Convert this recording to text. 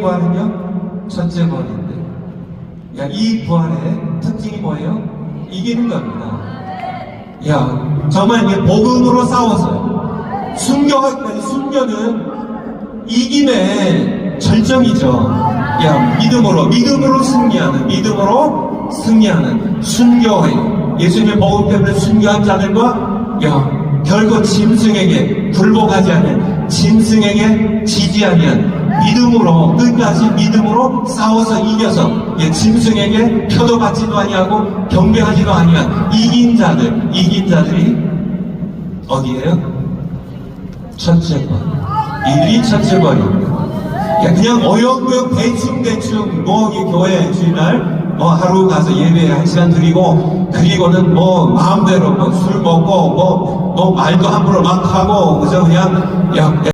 부활은요, 첫째 부활인데. 야, 이 부활의 특징이 뭐예요? 이기는 겁니다. 야, 정말 이게 복음으로 싸워서요. 순교하기까지 순교는 이김의 절정이죠. 야, 믿음으로, 믿음으로 승리하는, 믿음으로 승리하는 순교예요. 예수님의 복음 때문에 순교한 자들과, 야, 결코 짐승에게 굴복하지 않는, 짐승에게 지지 아니한, 믿음으로, 끝까지 믿음으로 싸워서 이겨서, 예, 짐승에게 표도 받지도 아니하고, 경배하지도 아니한, 이긴 자들, 이긴 자들이, 어디에요? 첫째 번. 이들이 첫째 번입니다. 야, 그냥 어영부영 대충 대충 뭐이 교회 주일날 뭐 하루 가서 예배 한 시간 드리고 그리고는 뭐 마음대로 뭐 술 먹고 뭐, 뭐 말도 함부로 막 하고 그저 그냥 야